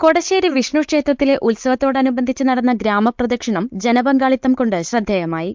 Kodassery Vishnu ക്ഷേത്രത്തിലെ ഉത്സവത്തോടനുബന്ധിച്ച് നടന്ന ഗ്രാമപ്രദക്ഷിണം ജനപങ്കാളിത്തം കൊണ്ട് ശ്രദ്ധേയമായി.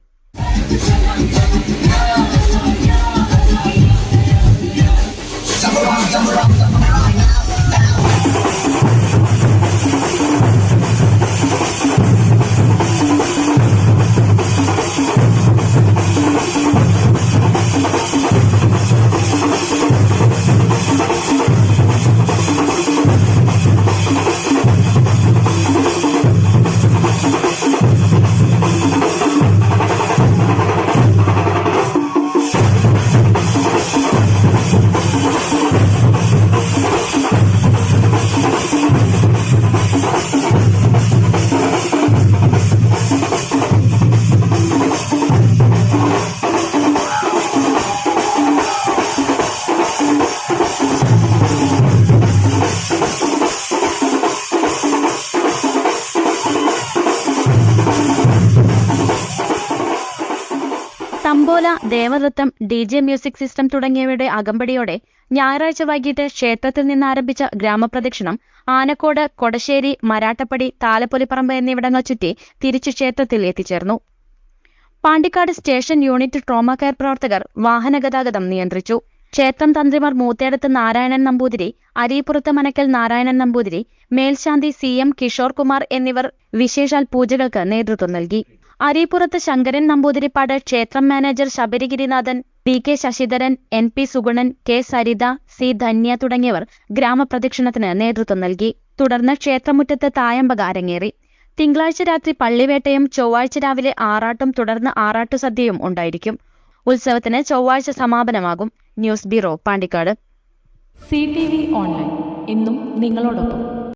തമ്പോല ദേവനൃത്തം ഡി ജെ മ്യൂസിക് സിസ്റ്റം തുടങ്ങിയവയുടെ അകമ്പടിയോടെ ഞായറാഴ്ച വൈകിട്ട് ക്ഷേത്രത്തിൽ നിന്നാരംഭിച്ച ഗ്രാമപ്രദക്ഷിണം ആനക്കോട് കൊടശ്ശേരി മരാട്ടപ്പടി താലപ്പൊലിപ്പറമ്പ് എന്നിവിടങ്ങൾ ചുറ്റി തിരിച്ചു ക്ഷേത്രത്തിൽ എത്തിച്ചേർന്നു. Pandikkad station unit trauma care പ്രവർത്തകർ വാഹനഗതാഗതം നിയന്ത്രിച്ചു. ക്ഷേത്രം തന്ത്രിമാർ മൂത്തേടത്ത് നാരായണൻ നമ്പൂതിരി അരീപ്പുറത്ത് മനക്കൽ നാരായണൻ നമ്പൂതിരി മേൽശാന്തി സി എം കിഷോർ കുമാർ എന്നിവർ വിശേഷാൽ പൂജകൾക്ക് നേതൃത്വം നൽകി. അരീപ്പുറത്ത് ശങ്കരൻ നമ്പൂതിരിപ്പാട് ക്ഷേത്രം manager Sabarigirinathan P K Sasidharan N P Sugunan K Saritha C Dhanya തുടങ്ങിയവർ ഗ്രാമപ്രദക്ഷിണത്തിന് നേതൃത്വം നൽകി. തുടർന്ന് ക്ഷേത്രമുറ്റത്ത് തായമ്പക അരങ്ങേറി. തിങ്കളാഴ്ച രാത്രി പള്ളിവേട്ടയും ചൊവ്വാഴ്ച രാവിലെ ആറാട്ടും തുടർന്ന് ആറാട്ടു സദ്യയും ഉണ്ടായിരിക്കും. ഉത്സവത്തിന് ചൊവ്വാഴ്ച സമാപനമാകും. News bureau Pandikkad. C T V online. ഇന്നും നിങ്ങളോടൊപ്പം.